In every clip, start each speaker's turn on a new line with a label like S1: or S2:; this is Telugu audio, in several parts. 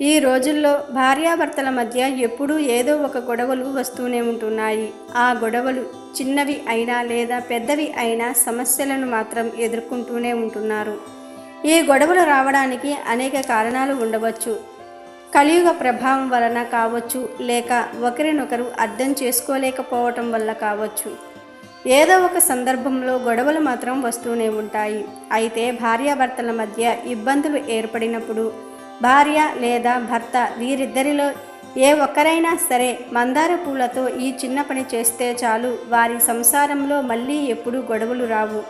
S1: ఈ రోజుల్లో భార్యాభర్తల మధ్య ఎప్పుడూ ఏదో ఒక గొడవలు వస్తూనే ఉంటున్నాయి. ఆ గొడవలు చిన్నవి అయినా లేదా పెద్దవి అయినా సమస్యలను మాత్రం ఎదుర్కొంటూనే ఉంటున్నారు. ఈ గొడవలు రావడానికి అనేక కారణాలు ఉండవచ్చు. కలియుగ ప్రభావం వలన కావచ్చు లేక ఒకరినొకరు అర్థం చేసుకోలేకపోవటం వల్ల కావచ్చు. ఏదో ఒక సందర్భంలో గొడవలు మాత్రం వస్తూనే ఉంటాయి. అయితే భార్యాభర్తల మధ్య ఇబ్బందులు ఏర్పడినప్పుడు భార్య లేదా భర్త వీరిద్దరిలో ఏ ఒక్కరైనా సరే మందార పూలతో ఈ చిన్న పని చేస్తే చాలు. వారి సంసారంలో మళ్ళీ ఎప్పుడూ గొడవలు రావు.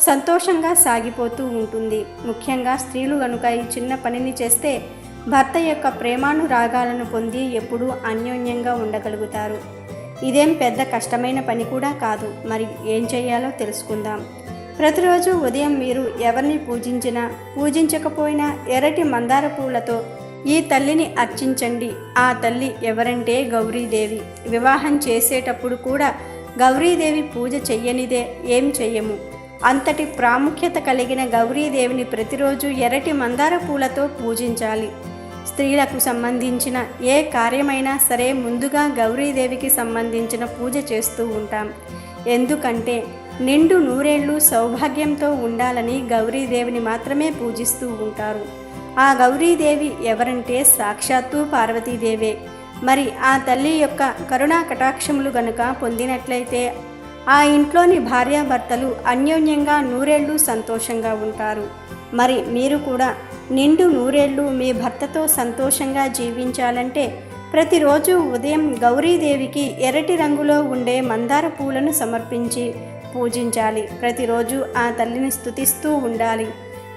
S1: సంతోషంగా సాగిపోతూ ఉంటుంది. ముఖ్యంగా స్త్రీలు కనుక ఈ చిన్న పనిని చేస్తే భర్త యొక్క ప్రేమానురాగాలను పొంది ఎప్పుడూ అన్యోన్యంగా ఉండగలుగుతారు. ఇదేం పెద్ద కష్టమైన పని కూడా కాదు. మరి ఏం చేయాలో తెలుసుకుందాం. ప్రతిరోజు ఉదయం మీరు ఎవరిని పూజించినా పూజించకపోయినా ఎర్రటి మందార పూలతో ఈ తల్లిని అర్చించండి. ఆ తల్లి ఎవరంటే గౌరీదేవి. వివాహం చేసేటప్పుడు కూడా గౌరీదేవి పూజ చెయ్యనిదే ఏం చెయ్యము. అంతటి ప్రాముఖ్యత కలిగిన గౌరీదేవిని ప్రతిరోజు ఎర్రటి మందార పూలతో పూజించాలి. స్త్రీలకు సంబంధించిన ఏ కార్యమైనా సరే ముందుగా గౌరీదేవికి సంబంధించిన పూజ చేస్తూ ఉంటాం. ఎందుకంటే నిండు నూరేళ్ళు సౌభాగ్యంతో ఉండాలని గౌరీదేవిని మాత్రమే పూజిస్తూ ఉంటారు. ఆ గౌరీదేవి ఎవరంటే సాక్షాత్తు పార్వతీదేవే. మరి ఆ తల్లి యొక్క కరుణా కటాక్షములు గనుక పొందినట్లయితే ఆ ఇంట్లోని భార్యాభర్తలు అన్యోన్యంగా నూరేళ్ళు సంతోషంగా ఉంటారు. మరి మీరు కూడా నిండు నూరేళ్ళు మీ భర్తతో సంతోషంగా జీవించాలంటే ప్రతిరోజు ఉదయం గౌరీదేవికి ఎర్రటి రంగులో ఉండే మందార పూలను సమర్పించి పూజించాలి. ప్రతిరోజు ఆ తల్లిని స్తుతిస్తూ ఉండాలి.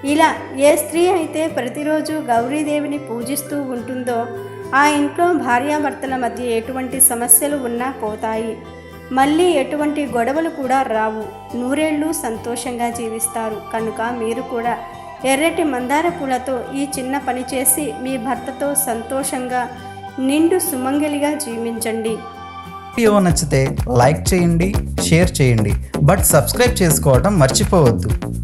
S1: ఇలా ఏ స్త్రీ అయితే ప్రతిరోజు గౌరీదేవిని పూజిస్తూ ఉంటుందో ఆ ఇంట్లో భార్యాభర్తల మధ్య ఎటువంటి సమస్యలు ఉన్నా పోతాయి. మళ్ళీ ఎటువంటి గొడవలు కూడా రావు. నూరేళ్ళు సంతోషంగా జీవిస్తారు. కనుక మీరు కూడా ఎర్రటి మందార పూలతో ఈ చిన్న పని చేసి మీ భర్తతో సంతోషంగా నిండు సుమంగలిగా జీవించండి.
S2: వీడియో నచ్చితే లైక్ చేయండి షేర్ చేయండి. బట్ సబ్స్క్రైబ్ చేసుకోవడం మర్చిపోవద్దు.